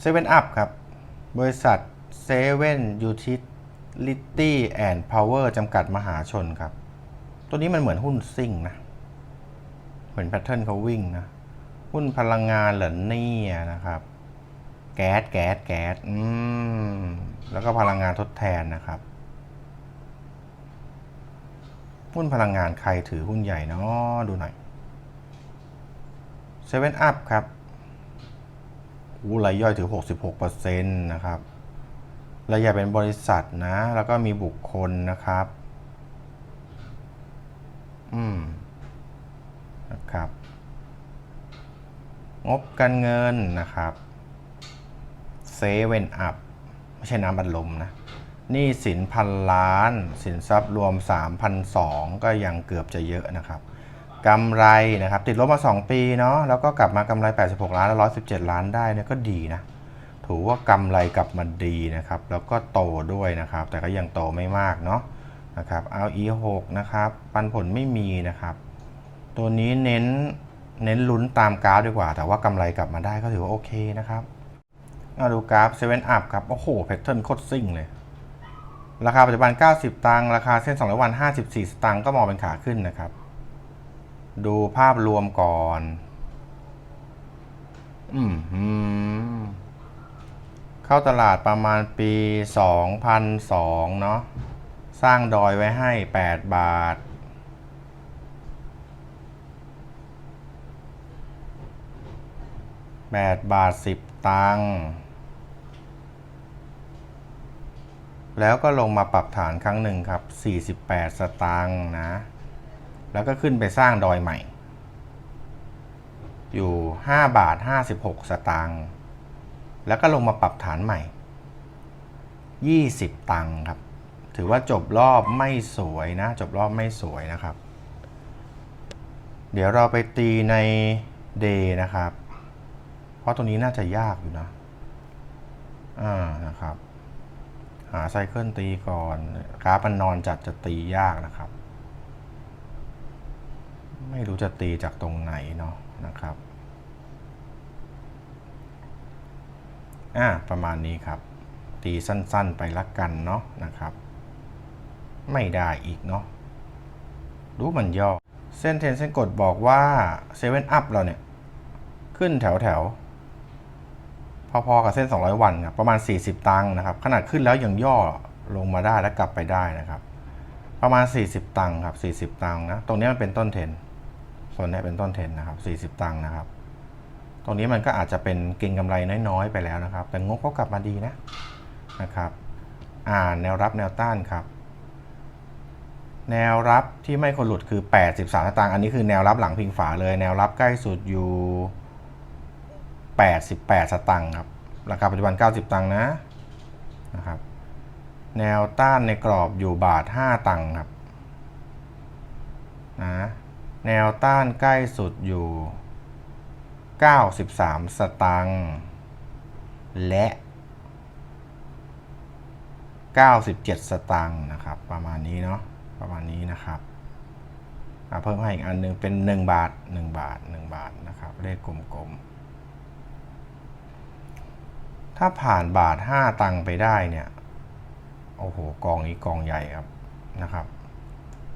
เซเว่นอัพครับ บริษัทเซเว่นยูทิลิตี้แอนด์พาวเวอร์จำกัดมหาชนครับ ตัวนี้มันเหมือนหุ้นซิ่งนะ เหมือนแพทเทิร์นเขาวิ่งนะ หุ้นพลังงานเหรอเนี่ยนะครับ แก๊สแก๊สแก๊สอืม แล้วก็พลังงานทดแทนนะครับ หุ้นพลังงานใครถือหุ้นใหญ่เนาะดูหน่อยเซเว่นอัพครับ อู้รายย่อยถือ 66%นะครับรายใหญ่เป็นบริษัทนะ แล้วก็มีบุคคลนะครับ อืม นะครับ งบการเงินนะครับเซเว่นอัพไม่ใช่น้ำบัดลมนะนี่สินพันล้าน สินทรัพย์รวม 3,002ก็ยังเกือบจะเยอะนะครับ กำไรนะครับติดลบมา 2 ปีเนาะแล้วก็กลับมากำไร 86 ล้านและ117 ล้านได้เนี่ยก็ดีนะถือว่ากำไรกลับมาดีนะครับ แล้วก็โตด้วยนะครับ แต่ก็ยังโตไม่มากเนาะนะครับเอา E6 นะครับปันผลไม่มีนะครับ ตัวนี้เน้นเน้นลุ้นตามกราฟดีกว่า แต่ว่ากำไรกลับมาได้ก็ถือว่าโอเคนะครับเอาดูกราฟ7 up ครับ โอ้โหแพทเทิร์นโคตรซิ่งเลย ราคาปัจจุบัน 90 ตังค์ราคาเส้น 200 วัน 54 สตังค์ก็มองเป็นขาขึ้นนะครับ ดูภาพรวมก่อนอืมอืมเข้าตลาดประมาณปี 2002 เนาะ สร้างดอยไว้ให้ 8 บาท8บาท10ตังค์แล้วก็ลงมาปรับฐานครั้งหนึ่งครับ 48 สตางค์นะ แล้วก็ขึ้นไปสร้างดอยใหม่ อยู่ 5 บาท 56 สตางค์แล้วก็ลงมาปรับฐานใหม่ 20 ตังค์ครับ ถือว่าจบรอบไม่สวยนะ จบรอบไม่สวยนะครับ เดี๋ยวเราไปตีใน day นะครับ เพราะตรงนี้น่าจะยากอยู่นะ อ่า นะครับ หาไซเคิลตีก่อนกราฟมันนอนจัดจะตียากนะครับ ไม่รู้จะตีจากตรงไหนเนาะนะครับอ่าประมาณนี้ครับ ตีสั้นๆไปละกันเนาะนะครับ ไม่ได้อีกเนาะดูมันย่อ เส้นเทนเส้นกดบอกว่าเซเว่นอัพเราเนี่ย ขึ้นแถวแถวพอๆกับเส้น 200 วันครับประมาณ 40 ตังค์นะครับ ขนาดขึ้นแล้วยังย่อลงมาได้และกลับไปได้นะครับ ประมาณ 40 ตังค์ครับ 40 ตังค์นะ ตรงนี้มันเป็นต้นเทรน โซนนี้เป็นต้นเทนนะครับ40 ตังค์นะครับ ตรงนี้มันก็อาจจะเป็นเก็งกำไรน้อยๆ ไปแล้วนะครับ แต่งบก็กลับมาดีนะนะครับอ่าแนวรับแนวต้านครับ แนวรับที่ไม่ควรหลุดคือ 83สตางค์อันนี้คือแนวรับหลังพิงฝาเลย แนวรับใกล้สุดอยู่ 88 สตางค์ครับราคาปัจจุบัน 90 ตังค์นะนะครับ แนวต้านในกรอบอยู่บาท 5 ตังค์ครับนะ แนวต้านใกล้สุดอยู่ 93 สตางค์ และ 97 สตางค์นะครับ ประมาณนี้เนาะ ประมาณนี้นะครับอะเพิ่มให้อีกอันหนึงเป็น 1 บาท 1 บาท 1 บาทนะครับ เลขกลมๆ ถ้าผ่านบาท 5 ตังค์ไปได้เนี่ย โอ้โห กองนี้กองใหญ่ครับนะครับ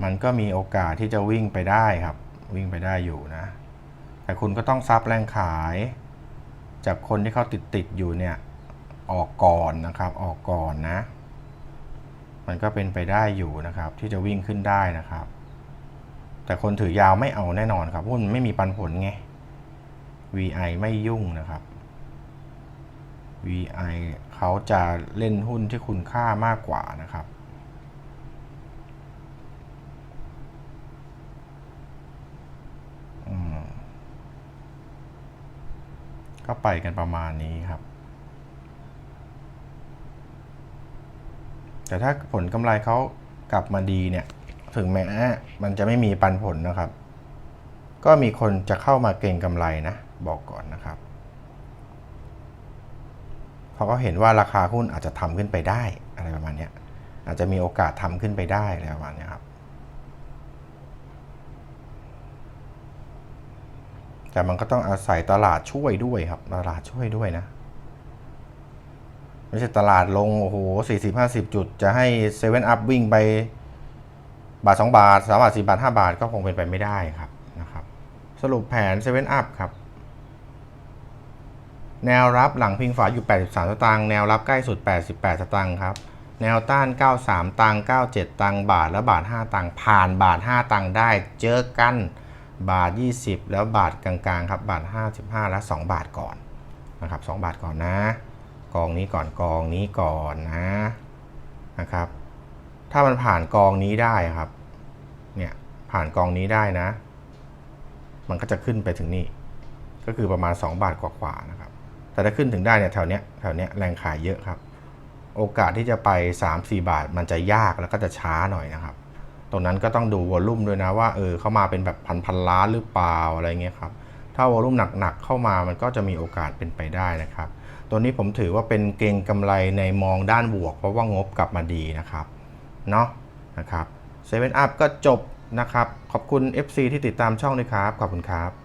มันก็มีโอกาสที่จะวิ่งไปได้ครับ วิ่งไปได้อยู่นะ แต่คุณก็ต้องซับแรงขาย จากคนที่เขาติดติดๆอยู่เนี่ย ออกก่อนนะครับ ออกก่อนนะ มันก็เป็นไปได้อยู่นะครับ ที่จะวิ่งขึ้นได้นะครับ แต่คนถือยาวไม่เอาแน่นอนครับหุ้นไม่มีปันผลไง VI ไม่ยุ่งนะครับ VI เขาจะเล่นหุ้นที่คุณค่ามากกว่านะครับ ก็ไปกันประมาณนี้ครับ แต่ถ้าผลกำไรเขากลับมาดีเนี่ย ถึงแม้มันจะไม่มีปันผลนะครับ ก็มีคนจะเข้ามาเก็งกำไรนะ บอกก่อนนะครับ เขาก็เห็นว่าราคาหุ้นอาจจะทำขึ้นไปได้อะไรประมาณนี้อาจจะมีโอกาสทำขึ้นไปได้อะไรประมาณนี้ครับ แต่มันก็ต้องอาศัยตลาดช่วยด้วยครับ ตลาดช่วยด้วยนะไม่ใช่ตลาดลง โอ้โหสี่สิบห้าสิบจุด จะให้เซเว่นอัพวิ่งไป บาทสองบาทสามบาทสี่บาทห้าบาทก็คงเป็นไปไม่ได้ครับนะครับ สรุปแผนเซเว่นอัพครับ แนวรับหลังพิงฝาอยู่ 83 สตางค์แนวรับใกล้สุด 88 สตางค์ครับ แนวต้าน 93 ตังค์97 ตังค์บาทแล้วบาท 5 ตังค์ผ่านบาท 5 ตังค์ได้เจอกัน บาท 20 แล้วบาทกลางๆครับบาท 55 แล้ว 2 บาทก่อนนะครับ2บาทก่อนนะ กองนี้ก่อนกองนี้ก่อนนะนะครับ ถ้ามันผ่านกองนี้ได้ครับเนี่ยผ่านกองนี้ได้นะ มันก็จะขึ้นไปถึงนี่ก็คือประมาณ 2 บาทกว่าๆนะครับ แต่ถ้าขึ้นถึงได้เนี่ยแถวเนี้ยแถวเนี้ยแรงขายเยอะครับ โอกาสที่จะไป 3-4 บาทมันจะยากแล้วก็จะช้าหน่อยนะครับ ตรงนั้นก็ต้องดูวอลลุ่มด้วยนะว่าเออเข้ามาเป็นแบบพันพันล้านหรือเปล่าอะไรเงี้ยครับถ้าวอลลุ่มหนักๆเข้ามามันก็จะมีโอกาสเป็นไปได้นะครับ ตัวนี้ผมถือว่าเป็นเกงกำไรในมองด้านบวก เพราะว่างบกลับมาดีนะครับเนาะนะครับเซเว่นอัพก็จบนะครับ ขอบคุณ FC ที่ติดตามช่องด้วยครับ ขอบคุณครับ